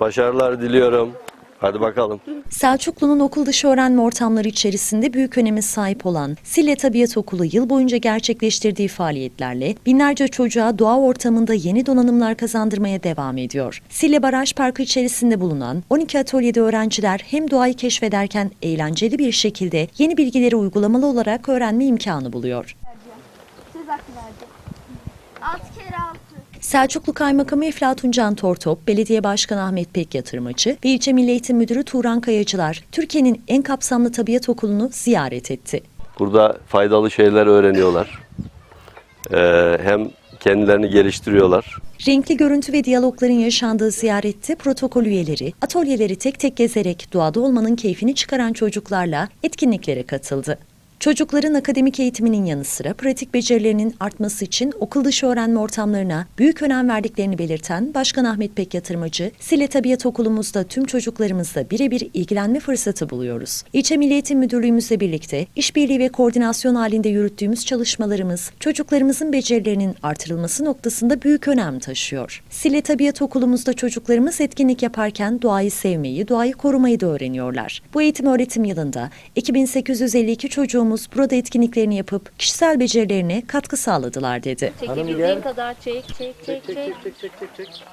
Başarılar diliyorum. Hadi bakalım. Selçuklu'nun okul dışı öğrenme ortamları içerisinde büyük öneme sahip olan Sille Tabiat Okulu yıl boyunca gerçekleştirdiği faaliyetlerle binlerce çocuğa doğa ortamında yeni donanımlar kazandırmaya devam ediyor. Sille Baraj Parkı içerisinde bulunan 12 atölyede öğrenciler hem doğayı keşfederken eğlenceli bir şekilde yeni bilgileri uygulamalı olarak öğrenme imkanı buluyor. Altı kere altı. Selçuklu Kaymakamı Eflatun Can Tortop, Belediye Başkanı Ahmet Pek Yatırmacı ve İlçe Milli Eğitim Müdürü Turan Kayacılar, Türkiye'nin en kapsamlı tabiat okulunu ziyaret etti. Burada faydalı şeyler öğreniyorlar. Ee, hem kendilerini geliştiriyorlar. Renkli görüntü ve diyalogların yaşandığı ziyarette protokol üyeleri, atölyeleri tek tek gezerek doğada olmanın keyfini çıkaran çocuklarla etkinliklere katıldı. Çocukların akademik eğitiminin yanı sıra pratik becerilerinin artması için okul dışı öğrenme ortamlarına büyük önem verdiklerini belirten Başkan Ahmet Pek Yatırmacı, Sile Tabiat Okulumuzda tüm çocuklarımızla birebir ilgilenme fırsatı buluyoruz. İlçe Milli Müdürlüğümüzle birlikte işbirliği ve koordinasyon halinde yürüttüğümüz çalışmalarımız çocuklarımızın becerilerinin artırılması noktasında büyük önem taşıyor. Sile Tabiat Okulumuzda çocuklarımız etkinlik yaparken doğayı sevmeyi, doğayı korumayı da öğreniyorlar. Bu eğitim öğretim yılında 2852 çocuğumuz burada etkinliklerini yapıp kişisel becerilerine katkı sağladılar dedi. Çekebildiğin kadar çek çek çek çek. çek çek çek çek.